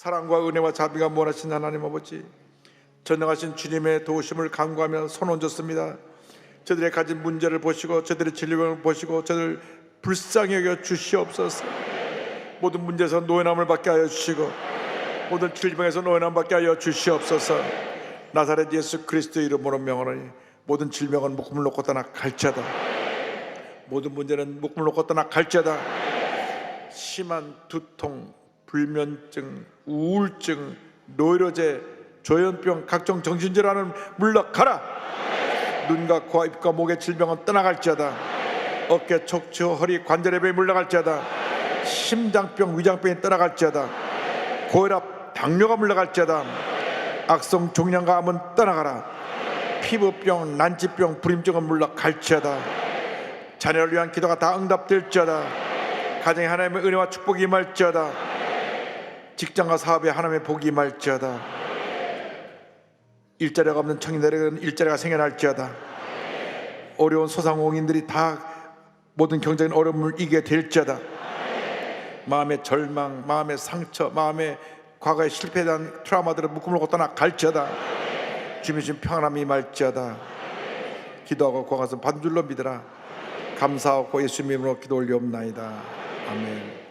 사랑과 은혜와 자비가 원하신 하나님 아버지 전능하신 주님의 도우심을 간구하며 손 얹었습니다. 저들의 가진 문제를 보시고 저들의 질병을 보시고 저들 불쌍히 여겨 주시옵소서. 모든 문제에서 노예남을 받게 하여 주시고 모든 질병에서 노예남 받게 하여 주시옵소서. 나사렛 예수 그리스도 이름으로 명하노니 모든 질병은 목숨을 놓고 떠나 갈지어다. 모든 문제는 목숨을 놓고 떠나 갈지어다. 심한 두통, 불면증, 우울증, 노이로제, 조현병, 각종 정신질환은 물러가라. 눈과 코, 입과 목의 질병은 떠나갈지어다. 어깨, 척추, 허리, 관절의 병이 물러갈지어다. 심장병, 위장병이 떠나갈지어다. 고혈압, 당뇨가 물러갈지어다. 악성 종양감은 떠나가라. 피부병, 난치병, 불임증은 물러갈지어다. 자녀를 위한 기도가 다 응답될지어다. 가정에 하나님의 은혜와 축복이 임할지어다 직장과 사업에 하나님의 복이 임할지어다. 일자리가 없는 청년들에게는 일자리가 생겨날지어다. 어려운 소상공인들이 다 모든 경제적인 어려움을 이기게 될지어다. 마음의 절망, 마음의 상처, 마음의 과거에 실패에 대한 트라우마들을 놓고 떠나 갈지어다. 주님 주신 평안함이 임할지어다. 기도하고 구하서 받은 줄로 믿으라. 감사하고 예수님 이름으로 기도 올리옵나이다. 아멘